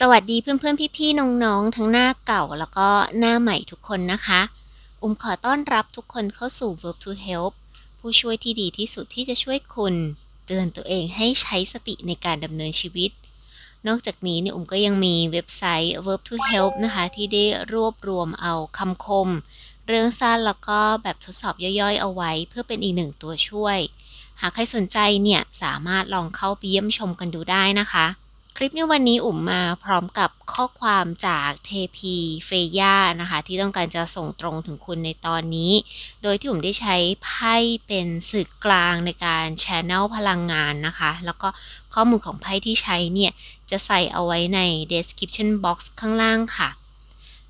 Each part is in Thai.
สวัสดีเพื่อนๆพี่ๆน้องๆ ทั้งหน้าเก่าแล้วก็หน้าใหม่ทุกคนนะคะ อุ้มขอต้อนรับทุกคนเข้าสู่ Verb to Help ผู้ช่วยที่ดีที่สุดที่จะช่วยคุณ เตือนตัวเองให้ใช้สติในการดำเนินชีวิต นอกจากนี้เนี่ยอุ้มก็ยังมีเว็บไซต์ Verb to Help นะคะ ที่ได้รวบรวมเอาคำคม เรื่องสั้นแล้วก็แบบทดสอบย่อยๆ เอาไว้ เพื่อเป็นอีกหนึ่งตัวช่วย หากใครสนใจเนี่ยสามารถลองเข้าไปเยี่ยมชมกันดูได้นะคะ คลิปในวันนี้อุ่มมาพร้อมกับข้อความจากเทพีเฟย่านะคะ ที่ต้องการจะส่งตรงถึงคุณในตอนนี้ โดยที่อุ่มได้ใช้ไพ่เป็นสื่อกลางในการแชนแนลพลังงานนะคะ แล้วก็ข้อมูลของไพ่ที่ใช้เนี่ย จะใส่เอาไว้ใน description box ข้างล่างค่ะ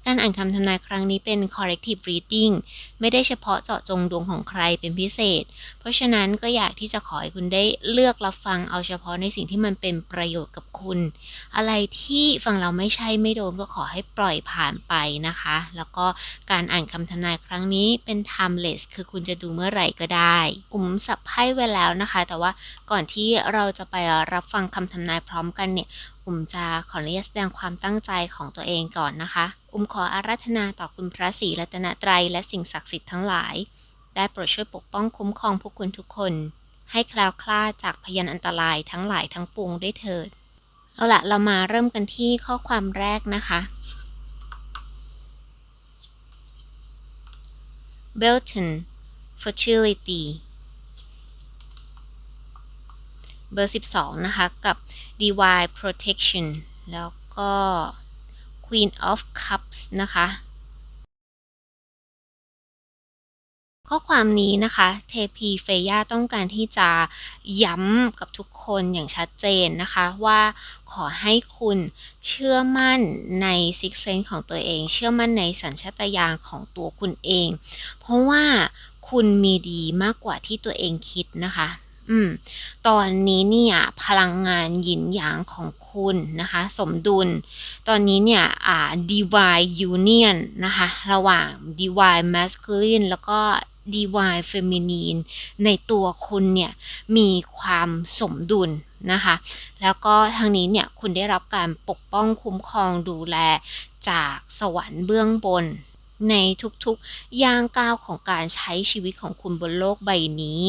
การอ่านคำทำนายครั้งนี้เป็น corrective reading ไม่ได้เฉพาะเจาะจงดวงของใครเป็นพิเศษ เพราะฉะนั้นก็อยากที่จะขอให้คุณได้เลือกรับฟังเอาเฉพาะในสิ่งที่มันเป็นประโยชน์กับคุณ อะไรที่ฟังเราไม่ใช่ไม่โดนก็ขอให้ปล่อยผ่านไปนะคะ แล้วก็การอ่านคำทำนายครั้งนี้เป็น timeless คือคุณจะดูเมื่อไหร่ก็ได้อุ้มสับไพ่ไว้แล้วนะคะ แต่ว่าก่อนที่เราจะไปรับฟังคำทำนายพร้อมกันเนี่ยอุ้มจะขออนุญาตแสดงความตั้งใจของตัวเองก่อนนะคะ อุ้มขออาราธนาต่อคุณพระศรีรัตนตรัยและสิ่งศักดิ์สิทธิ์ทั้งหลาย ได้โปรดช่วยปกป้องคุ้มครองพวกคุณทุกคน ให้แคล้วคลาดจากพยันอันตรายทั้งหลายทั้งปวงด้วยเถิด เอาละเรามาเริ่มกันที่ข้อความแรกนะคะ Belton fertility เบอร์ 12 นะคะ กับ divine protection แล้วก็ queen of cups นะคะ ข้อความนี้นะคะเทพีเฟย่าต้องการที่จะย้ำกับทุกคนอย่างชัดเจนนะคะว่าขอให้คุณเชื่อมั่นในซิกเซนของตัวเอง เชื่อมั่นในสัญชาตญาณของตัวคุณเอง เพราะว่าคุณมีดีมากกว่าที่ตัวเองคิดนะคะ อืม ตอนนี้เนี่ยพลังงานหยินหยางของคุณนะคะ สมดุล ตอนนี้เนี่ยอ่า divine union นะคะ ระหว่าง divine masculine แล้วก็ divine feminine ในตัวคุณเนี่ยมีความสมดุลนะคะ แล้วก็ทางนี้เนี่ยคุณได้รับการปกป้องคุ้มครองดูแลจากสวรรค์เบื้องบนในทุกๆย่างก้าวของการใช้ชีวิตของคุณบนโลกใบนี้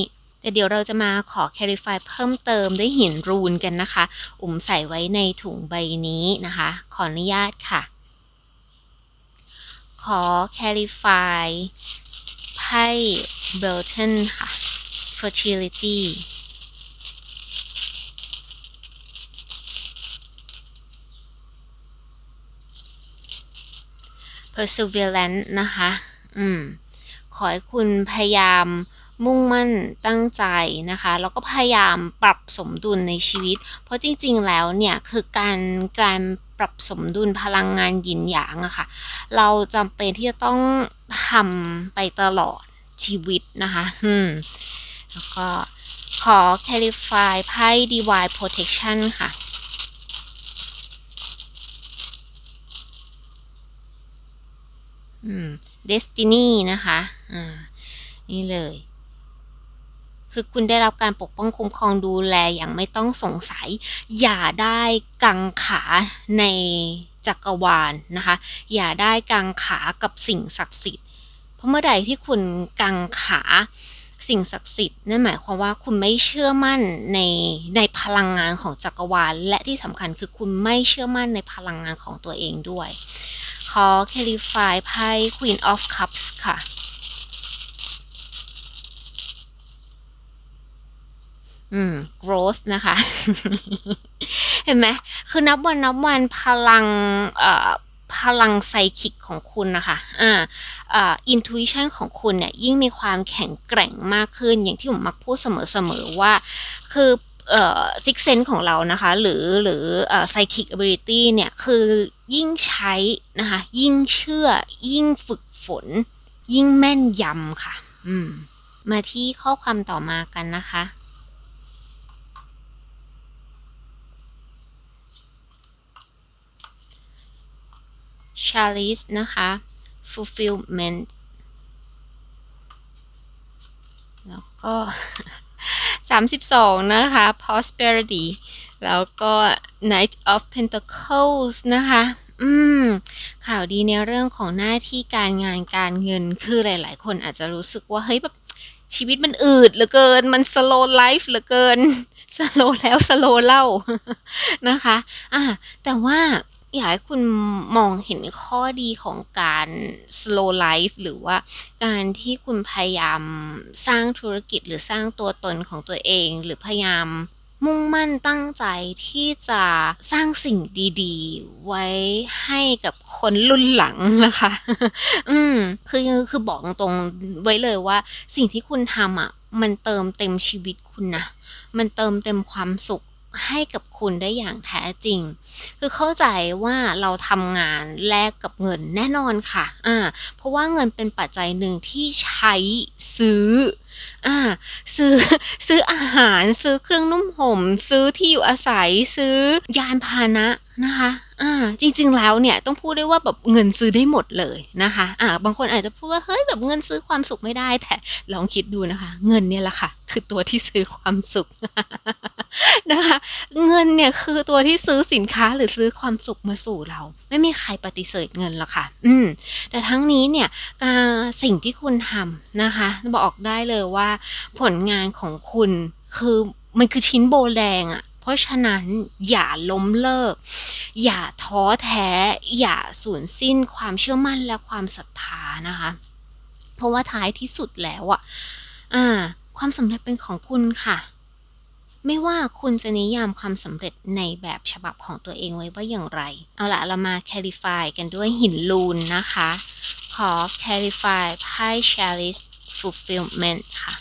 แต่เดี๋ยวเราจะมาขอ clarify เพิ่มเติมด้วยหินรูนกันนะคะ อุ่มใส่ไว้ในถุงใบนี้นะคะ ขออนุญาตค่ะ ขอ clarify ไพ่ Belton ค่ะ fertility perseverance นะคะ อืม ขอให้คุณพยายาม มุ่งมั่นตั้งใจนะคะ แล้วก็พยายามปรับสมดุลในชีวิต เพราะจริง ๆ แล้วเนี่ยคือการการปรับสมดุลพลังงานหยินหยางอะค่ะ เราจำเป็นที่จะต้องทำไปตลอดชีวิตนะคะ อืม แล้วก็ขอ clarify ไพ่ divine protection ค่ะอืม destiny นะคะ อ่า นี่เลย คือคุณได้รับการปกป้องคุ้มครองดูแลอย่างไม่ต้องสงสัย อย่าได้กังขาในจักรวาลนะคะ อย่าได้กังขากับสิ่งศักดิ์สิทธิ์ เพราะเมื่อใดที่คุณกังขาสิ่งศักดิ์สิทธิ์นั่นหมายความว่าคุณไม่เชื่อมั่นในในพลังงานของจักรวาล และที่สำคัญคือคุณไม่เชื่อมั่นในพลังงานของตัวเองด้วย ขอ clarify ไพ่ Queen of Cups ค่ะ อืม growth นะคะ เห็นไหม คือนับวันนับวันพลังเอ่อพลังไซคิกของคุณนะคะอ่าอ่า intuition ของคุณเนี่ยยิ่งมีความแข็งแกร่งมากขึ้น อย่างที่ผมมักพูดเสมอๆว่า คือเอ่อ six sense ของเรานะคะ หรือหรือเอ่อ psychic ability เนี่ย คือยิ่งใช้นะคะ ยิ่งเชื่อ ยิ่งฝึกฝน ยิ่งแม่นยำค่ะ อืม มาที่ข้อความต่อมากันนะคะ chalice นะคะ fulfillment แล้วก็ 32 นะคะ prosperity แล้วก็ Knight of Pentacles นะคะ อืม ข่าวดีในเรื่องของหน้าที่การงานการเงิน คือหลาย ๆ คนอาจจะรู้สึกว่า เฮ้ยแบบชีวิตมันอืดเหลือเกิน มัน slow life เหลือเกิน slow แล้ว slow เล่า นะคะอาแต่ว่า อยากให้คุณมองเห็นข้อดีของการ slow life หรือว่าการที่คุณพยายามสร้างธุรกิจหรือสร้างตัวตนของตัวเอง หรือพยายามมุ่งมั่นตั้งใจที่จะสร้างสิ่งดีๆ ไว้ให้กับคนรุ่นหลังนะคะ อืม คือคือบอกตรงๆไว้เลยว่า สิ่งที่คุณทำอะมันเติมเต็มชีวิตคุณนะ มันเติมเต็มความสุข ให้กับคุณได้อย่างแท้จริง คือเข้าใจว่าเราทำงานแลกกับเงินแน่นอนค่ะอาเพราะว่าเงินเป็นปัจจัยหนึ่งที่ใช้ซื้ออาซื้อซื้ออาหาร ซื้อเครื่องนุ่มห่ม ซื้อที่อยู่อาศัย ซื้อยานพาหนะนะคะอาจริงๆ แล้วเนี่ยต้องพูดได้ว่าแบบเงินซื้อได้หมดเลยนะคะอาบางคนอาจจะพูดว่าเฮ้ยแบบเงินซื้อความสุขไม่ได้ แต่ลองคิดดูนะคะ เงินเนี่ยแหละค่ะ คือตัวที่ซื้อความสุขนะคะ เงินเนี่ยคือตัวที่ซื้อสินค้าหรือซื้อความสุขมาสู่เรา ไม่มีใครปฏิเสธเงินหรอกค่ะ อืม แต่ทั้งนี้เนี่ยกาสิ่งที่คุณทำนะคะ บอกได้เลยว่า ผลงานของคุณคือมันคือชิ้นโบแดงอะ เพราะฉะนั้นอย่าล้มเลิก อย่าท้อแท้ อย่าสูญสิ้นความเชื่อมั่นและความศรัทธานะคะ เพราะว่าท้ายที่สุดแล้วอะอาความสำเร็จเป็นของคุณค่ะ ไม่ว่าคุณจะนิยามความสำเร็จในแบบฉบับของตัวเองไว้ว่าอย่างไร เอาละเรามา clarify กันด้วยหินรูนนะคะ ขอ clarify ไพ่ Chalice Fulfillment ค่ะ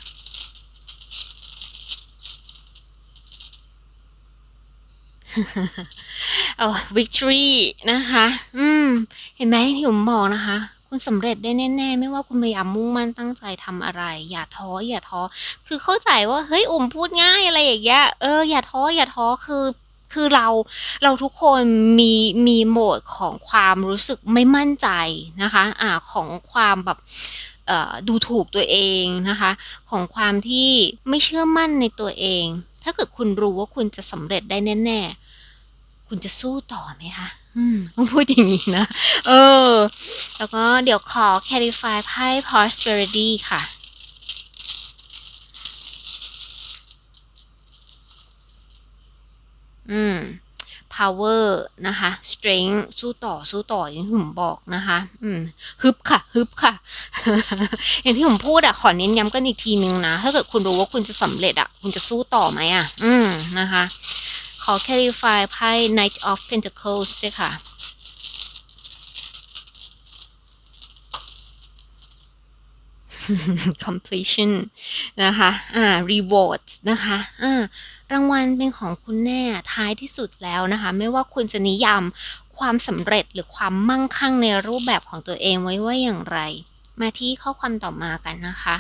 เอ่อ victory นะคะ อืม เห็นไหมที่ผมบอกนะคะ คุณสำเร็จได้แน่ ๆ ไม่ว่าคุณพยายามมุ่งมั่นตั้งใจทำอะไร อย่าท้อ อย่าท้อ คือเข้าใจว่า เฮ้ยอุ่มพูดง่ายอะไรอย่างเงี้ย เออ อย่าท้อ อย่าท้อ คือคือเราเราทุกคนมีมีโหมดของความรู้สึกไม่มั่นใจนะคะอ่าของความแบบดูถูกตัวเองนะคะ ของความที่ไม่เชื่อมั่นในตัวเอง ถ้าเกิดคุณรู้ว่าคุณจะสำเร็จได้แน่ ๆ คุณจะสู้ต่อไหมคะ?อืมต้องพูดอย่างงี้นะ เออ แล้วก็เดี๋ยวขอ clarify ไพ่ Prosperity ค่ะ อืม Power นะคะ Strength สู้ต่อสู้ต่ออย่างที่ผมบอกนะคะ อืมฮึบค่ะฮึบค่ะ อย่างที่ผมพูดอะขอเน้นย้ำกันอีกทีหนึ่งนะ ถ้าเกิดคุณรู้ว่าคุณจะสำเร็จอะคุณจะสู้ต่อไหมอะ?อืมนะคะ ขอ clarify ไพ่ Knight of Pentacles ด้วยค่ะ Completion นะคะอา Rewards นะคะอารางวัลเป็นของคุณแน่ท้ายที่สุดแล้วนะคะ ไม่ว่าคุณจะนิยามความสำเร็จหรือความมั่งคั่งในรูปแบบของตัวเองไว้ว่าอย่างไร มาที่ข้อความต่อมากันนะคะ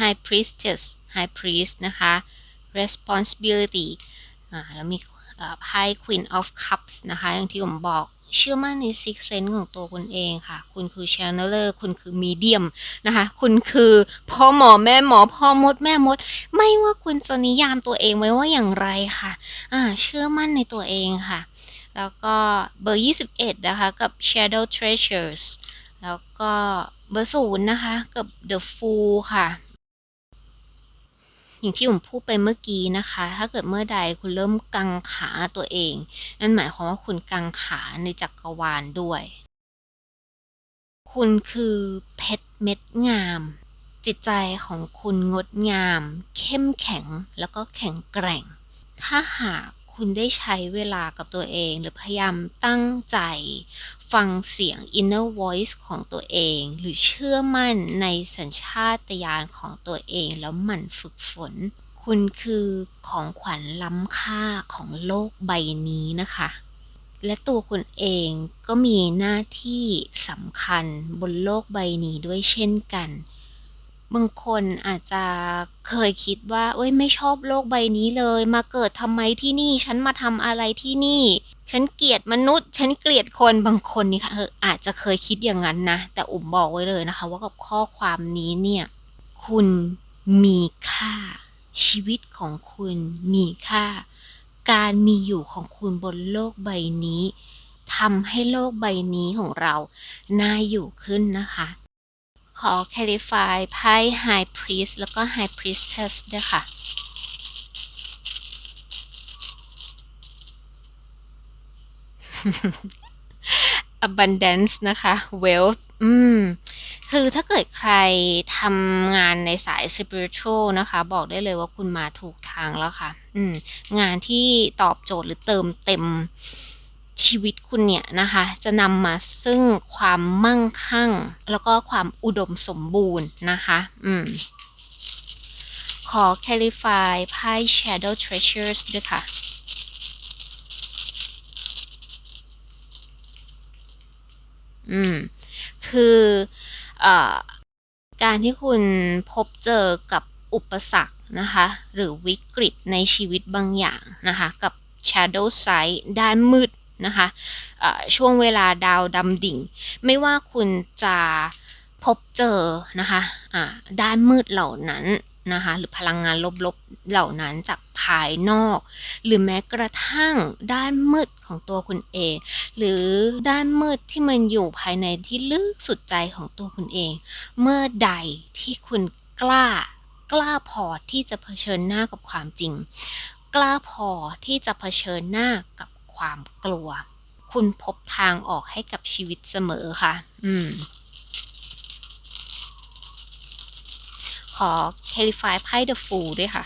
High Priestess High Priest นะคะ Responsibility อ่าแล้วมีอ่าไพ่ Queen of Cups นะคะ อย่างที่ผมบอกเชื่อมั่นใน Sixth Sense ของตัวคุณเองค่ะ คุณคือ Channeler คุณคือ Medium นะคะ คุณคือพ่อหมอแม่หมอพ่อมดแม่มด ไม่ว่าคุณจะนิยามตัวเองไว้ว่าอย่างไรค่ะอาเชื่อมั่นในตัวเองค่ะ แล้วก็เบอร์ 21 นะคะ กับ Shadow Treasures แล้วก็เบอร์0นะคะ กับ The Fool ค่ะ อย่างที่ผมพูดไปเมื่อกี้นะคะ ถ้าเกิดเมื่อใดคุณเริ่มกังขาตัวเอง นั่นหมายความว่าคุณกังขาในจักรวาลด้วย คุณคือเพชรเม็ดงาม จิตใจของคุณงดงาม เข้มแข็งแล้วก็แข็งแกร่ง ถ้าหาก คุณได้ใช้เวลากับตัวเอง หรือพยายามตั้งใจ ฟังเสียง Inner Voice ของตัวเอง หรือเชื่อมั่นในสัญชาตญาณของตัวเอง แล้วหมั่นฝึกฝน คุณคือของขวัญล้ำค่าของโลกใบนี้นะคะ และตัวคุณเองก็มีหน้าที่สำคัญบนโลกใบนี้ด้วยเช่นกัน บางคนอาจจะเคยคิดว่า เอ้ยไม่ชอบโลกใบนี้เลย มาเกิดทำไมที่นี่ ฉันมาทำอะไรที่นี่ ฉันเกลียดมนุษย์ ฉันเกลียดคนบางคนนี่ค่ะเอออาจจะเคยคิดอย่างนั้นนะ แต่อุ่มบอกไว้เลยนะคะ ว่ากับข้อความนี้เนี่ย คุณมีค่า ชีวิตของคุณมีค่า การมีอยู่ของคุณบนโลกใบนี้ทำให้โลกใบนี้ของเราน่าอยู่ขึ้นนะคะ ขอ clarify ไพ่ High Priest แล้วก็ High Priestess ด้วยค่ะ abundance นะคะ wealth อืม คือถ้าเกิดใครทำงานในสาย spiritual นะคะ บอกได้เลยว่าคุณมาถูกทางแล้วค่ะ อืม งานที่ตอบโจทย์หรือเติมเต็ม ชีวิตคุณเนี่ยนะคะจะนำมาซึ่งความมั่งคั่ง แล้วก็ความอุดมสมบูรณ์นะคะอืมขอ clarify ไพ่ shadow treasures ด้วยค่ะอืม คืออการที่คุณพบเจอกับอุปสรรคนะคะ หรือวิกฤตในชีวิตบางอย่างนะคะ กับ shadow side ด้านมืด นะคะะช่วงเวลาดาวดำดิ่ง ไม่ว่าคุณจะพบเจอนะคะะด้านมืดเหล่านั้นนะคะหรือพลังงานลบๆเหล่านั้นจากภายนอก หรือแม้กระทั่งด้านมืดของตัวคุณเอง หรือด้านมืดที่มันอยู่ภายในที่ลึกสุดใจของตัวคุณเอง เมื่อใดที่คุณกล้ากล้าพอที่จะเผชิญหน้ากับความจริง กล้าพอที่จะเผชิญหน้ากับ ความกลัว คุณพบทางออกให้กับชีวิตเสมอค่ะ อืม ขอ clarify ไพ่ the fool ด้วยค่ะ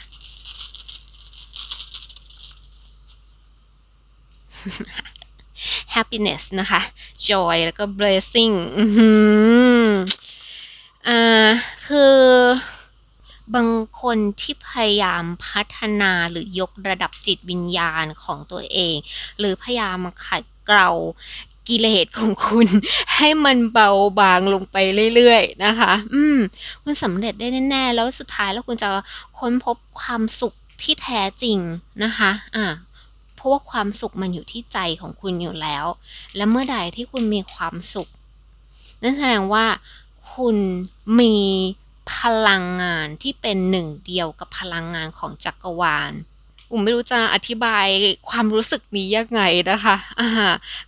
happiness นะคะ joy แล้วก็ blessing อืา คือบาง คนที่พยายามพัฒนาหรือยกระดับจิตวิญญาณของตัวเอง หรือพยายามขัดเกลากิเลสของคุณ ให้มันเบาบางลงไปเรื่อยๆนะคะ อืม คุณสำเร็จได้แน่ๆ แล้วสุดท้ายแล้วคุณจะค้นพบความสุขที่แท้จริงนะคะ อ่าเพราะว่าความสุขมันอยู่ที่ใจของคุณอยู่แล้ว และเมื่อใดที่คุณมีความสุข นั่นแสดงว่าคุณมี พลังงานที่เป็นหนึ่งเดียวกับพลังงานของจักรวาลอุ่มไม่รู้จะอธิบายความรู้สึกนี้ยังไงนะคะอ่า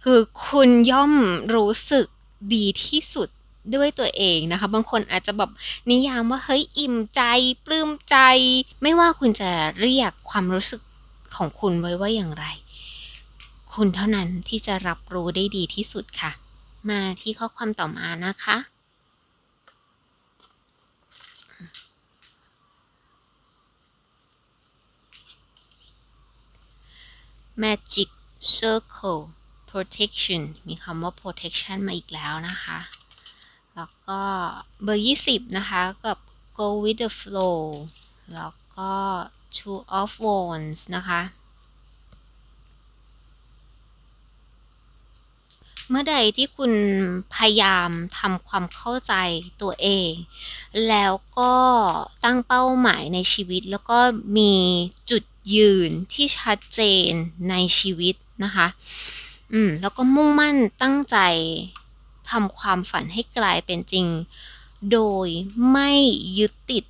คือคุณย่อมรู้สึกดีที่สุดด้วยตัวเองนะคะ บางคนอาจจะแบบนิยามว่าเฮ้ยอิ่มใจปลื้มใจ ไม่ว่าคุณจะเรียกความรู้สึกของคุณไว้ว่าอย่างไร คุณเท่านั้นที่จะรับรู้ได้ดีที่สุดค่ะ มาที่ข้อความต่อมานะคะ Magic Circle Protection มีคำว่า protection มาอีกแล้วนะคะ แล้วก็เบอร์ 20 นะคะ กับ Go with the flow แล้วก็ Two of Wands นะคะ เมื่อใดที่คุณพยายามทำความเข้าใจตัวเอง แล้วก็ตั้งเป้าหมายในชีวิต แล้วก็มีจุด ยืนที่ชัดเจนในชีวิตนะคะ อืม แล้วก็มุ่งมั่นตั้งใจทำความฝันให้กลายเป็นจริง โดยไม่ยึดติด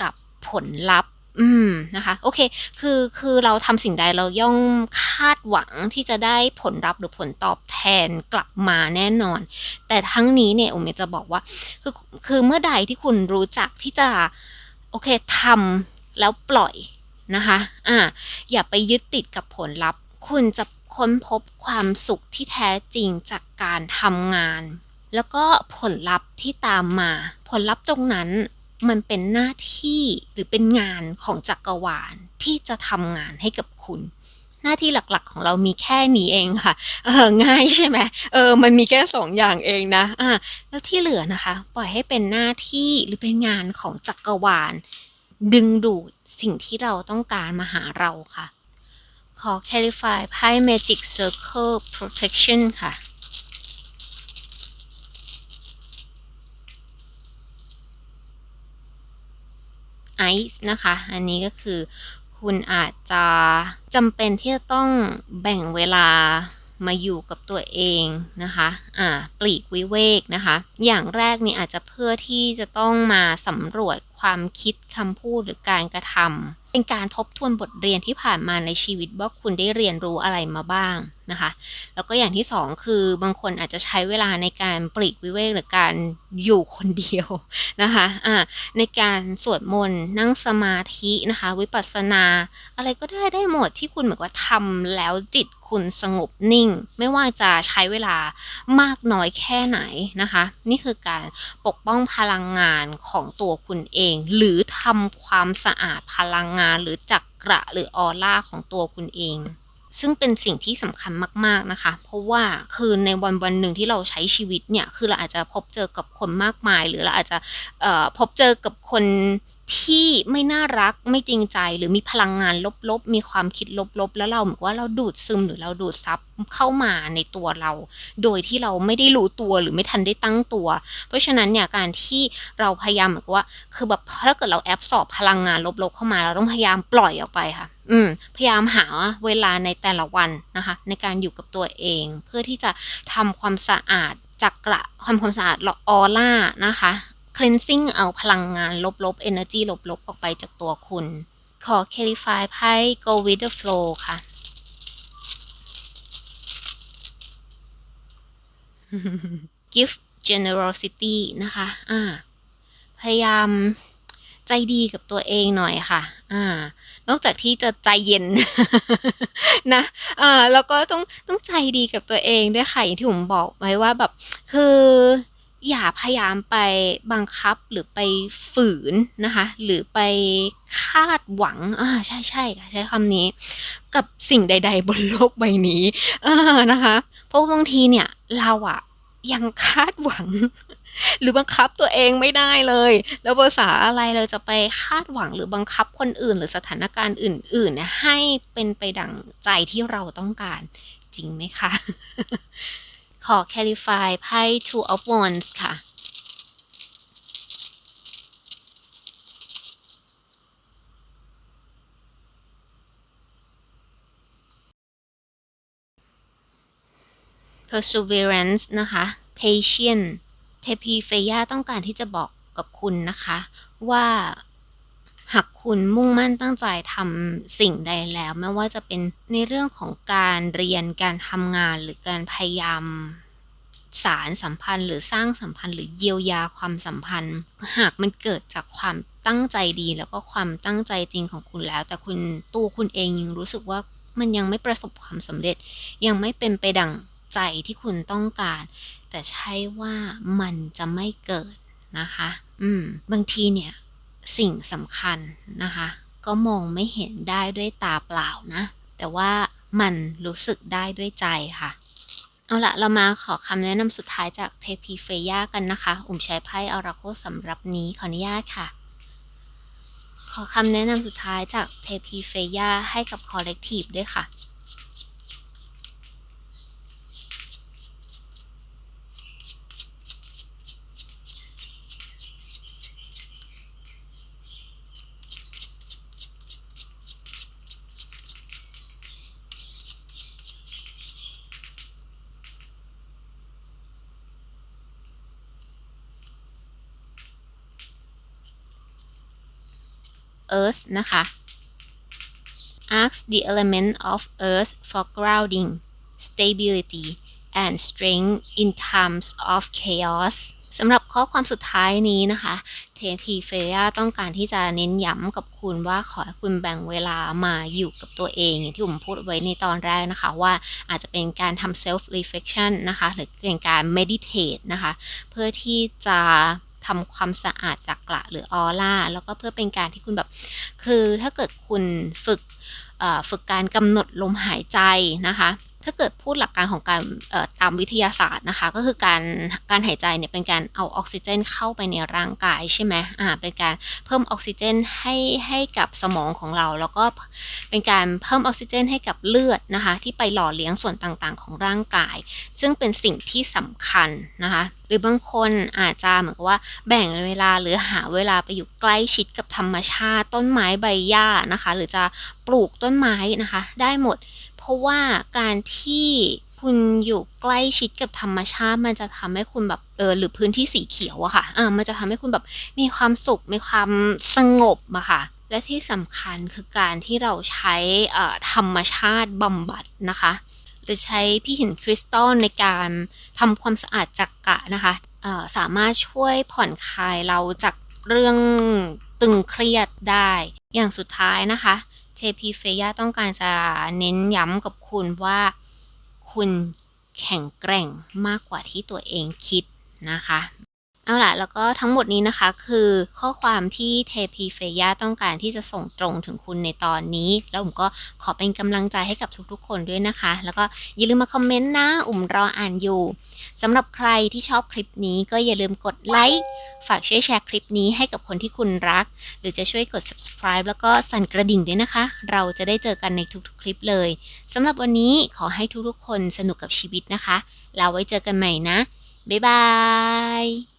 กับผลลัพธ์ อืม นะคะ โอเค คือ คือเราทำสิ่งใดเราย่อมคาดหวังที่จะได้ผลลัพธ์หรือผลตอบแทนกลับมาแน่นอน แต่ทั้งนี้เนี่ยอุมจะบอกว่า คือ คือเมื่อใดที่คุณรู้จักที่จะ โอเคทำแล้วปล่อย นะคะอ่าอย่าไปยึดติดกับผลลัพธ์ คุณจะค้นพบความสุขที่แท้จริงจากการทำงาน แล้วก็ผลลัพธ์ที่ตามมา ผลลัพธ์ตรงนั้นมันเป็นหน้าที่หรือเป็นงานของจักรวาลที่จะทำงานให้กับคุณ หน้าที่หลักๆของเรามีแค่นี้เองค่ะเออง่ายใช่ไหมเออมันมีแค่สองอย่างเองนะอ่าแล้วที่เหลือนะคะ ปล่อยให้เป็นหน้าที่หรือเป็นงานของจักรวาล ดึงดูดสิ่งที่เราต้องการมาหาเราค่ะ ขอ clarify ไพ่ magic circle protection ค่ะไอซ์นะคะ อันนี้ก็คือ คุณอาจจะจำเป็นที่จะต้องแบ่งเวลามาอยู่กับตัวเองนะคะ อ่า ปลีกวิเวกนะคะ อย่างแรกนี่อาจจะเพื่อที่จะต้องมาสำรวจ ความคิดคำพูดหรือการกระทำเป็นการทบทวนบทเรียนที่ผ่านมาในชีวิตว่าคุณได้เรียนรู้อะไรมาบ้างนะคะ แล้วก็อย่างที่สองคือบางคนอาจจะใช้เวลาในการปลีกวิเวกหรือการอยู่คนเดียวนะคะอ่าในการสวดมนต์นั่งสมาธินะคะ วิปัสสนา อะไรก็ได้ได้หมดที่คุณเหมือนว่าทำแล้วจิตคุณสงบนิ่ง ไม่ว่าจะใช้เวลามากน้อยแค่ไหนนะคะ นี่คือการปกป้องพลังงานของตัวคุณเองหรือทำความสะอาดพลังงาน หรือจักระหรือออร่าของตัวคุณเอง ซึ่งเป็นสิ่งที่สำคัญมาก ๆนะคะ เพราะว่าคือในวันวันหนึ่งที่เราใช้ชีวิตเนี่ย คือเราอาจจะพบเจอกับคนมากมาย หรือเราอาจจะพบเจอกับคน ที่ไม่น่ารักไม่จริงใจ หรือมีพลังงานลบๆ มีความคิดลบๆ แล้วเราเหมือนว่าเราดูดซึมหรือเราดูดซับเข้ามาในตัวเรา โดยที่เราไม่ได้รู้ตัวหรือไม่ทันได้ตั้งตัว เพราะฉะนั้นเนี่ยการที่เราพยายามเหมือนว่า คือแบบถ้าเกิดเราแอบสอบพลังงานลบๆเข้ามา เราต้องพยายามปล่อยออกไปค่ะ อืม พยายามหาเวลาในแต่ละวันนะคะ ในการอยู่กับตัวเอง เพื่อที่จะทำความสะอาดจักระความความสะอาดออร่านะคะ cleansing เอาพลังงานลบๆ energy ลบๆ ออกไปจากตัวคุณ ขอ clarify ไพ่ go with the flow ค่ะ give generosity นะคะอ่าพยายามใจดีกับตัวเองหน่อยค่ะ อ่า นอกจากที่จะใจเย็นนะอ่าแล้วก็ต้องต้องใจดีกับตัวเองด้วยค่ะอย่างที่ผมบอกไว้ว่าแบบ คือ อย่าพยายามไปบังคับหรือไปฝืนนะคะ หรือไปคาดหวังอ่าใช่ใช่ค่ะใช้คำนี้ กับสิ่งใด ๆ บนโลกใบนี้เออนะคะ เพราะบางทีเนี่ยเราอะยังคาดหวัง หรือบังคับตัวเองไม่ได้เลย แล้วภาษาอะไรเราจะไปคาดหวังหรือบังคับคนอื่น หรือสถานการณ์อื่นๆให้เป็นไปดังใจที่เราต้องการจริงไหมคะ ขอ clarify ไพ่ two of wands ค่ะ perseverance นะคะ patience เทพีเฟย่าต้องการที่จะบอกกับคุณนะคะ ว่า หากคุณมุ่งมั่นตั้งใจทำสิ่งใดแล้ว ไม่ว่าจะเป็นในเรื่องของการเรียนการทำงานหรือการพยายามสารสัมพันธ์ หรือสร้างสัมพันธ์ หรือเยียวยาความสัมพันธ์ หากมันเกิดจากความตั้งใจดี แล้วก็ความตั้งใจจริงของคุณแล้ว แต่คุณตัวคุณเองยังรู้สึกว่ามันยังไม่ประสบความสำเร็จ ยังไม่เป็นไปดั่งใจที่คุณต้องการ แต่ใช่ว่ามันจะไม่เกิดนะคะ อืม บางทีเนี่ย สิ่งสำคัญนะคะ ก็มองไม่เห็นได้ด้วยตาเปล่านะ แต่ว่ามันรู้สึกได้ด้วยใจค่ะ เอาละเรามาขอคำแนะนำสุดท้ายจากเทพีเฟย่ากันนะคะ อุ่มใช้ไพ่อาราโคสำหรับนี้ขออนุญาตค่ะ ขอคำแนะนำสุดท้ายจากเทพีเฟย่าให้กับคอลเลกทีฟด้วยค่ะ Earth นะคะ Ask the element of Earth for grounding stability and strength in times of chaos สำหรับข้อความสุดท้ายนี้นะคะเทพีเฟย่าต้องการที่จะเน้นย้ำกับคุณว่าขอให้คุณแบ่งเวลามาอยู่กับตัวเองอย่างที่ผมพูดไว้ในตอนแรกนะคะ ว่าอาจจะเป็นการทำ self reflection นะคะ หรือเป็นการ meditate นะคะ เพื่อที่จะ ทำความสะอาดจากกระหรือออร่าแล้วก็เพื่อเป็นการที่คุณแบบ คือถ้าเกิดคุณฝึกฝึกการกำหนดลมหายใจนะคะถ้าเกิดพูดหลักการของการตามวิทยาศาสตร์นะคะ ก็คือการการหายใจเนี่ยเป็นการเอาออกซิเจนเข้าไปในร่างกายใช่ไหมอ่าเป็นการเพิ่มออกซิเจนให้ให้กับสมองของเรา แล้วก็เป็นการเพิ่มออกซิเจนให้กับเลือดนะคะ ที่ไปหล่อเลี้ยงส่วนต่างๆ ของร่างกาย ซึ่งเป็นสิ่งที่สำคัญนะคะ รือบางคนอาจจะเหมือนกับว่าแบ่งเวลาหรือหาเวลาไปอยู่ใกล้ชิดกับธรรมชาติ ต้นไม้ใบหญ้านะคะ หรือจะปลูกต้นไม้นะคะ ได้หมด เพราะว่าการที่คุณอยู่ใกล้ชิดกับธรรมชาติ มันจะทำให้คุณแบบเออหรือพื้นที่สีเขียวอะค่ะอ่ามันจะทำให้คุณแบบมีความสุขมีความสงบอะค่ะและที่สำคัญคือการที่เราใช้ธรรมชาติบำบัดนะคะือใช้พี่หินคริสตัลในการทำความสะอาดจักกะนะคะสามารถช่วยผ่อนคลายเราจากเรื่องตึงเครียดได้ อย่างสุดท้ายนะคะเทพีเฟย่าต้องการจะเน้นย้ำกับคุณว่าคุณแข็งแกร่งมากกว่าที่ตัวเองคิดนะคะ เอาล่ะ แล้วก็ทั้งหมดนี้นะคะ คือข้อความที่เทพีเฟย่าต้องการที่จะส่งตรงถึงคุณในตอนนี้ แล้วผมก็ขอเป็นกำลังใจให้กับทุกๆ คนด้วยนะคะ แล้วก็อย่าลืมมาคอมเมนต์นะ อุ่มรออ่านอยู่สำหรับใครที่ชอบคลิปนี้ก็อย่าลืมกดไลค์ฝากช่วยแชร์คลิปนี้ให้กับคนที่คุณรัก หรือจะช่วยกด subscribe แล้วก็สั่นกระดิ่งด้วยนะคะ เราจะได้เจอกันในทุกๆ คลิปเลยสำหรับวันนี้ขอให้ทุกๆ คนสนุกกับชีวิตนะคะ แล้วไว้เจอกันใหม่นะบ๊ายบาย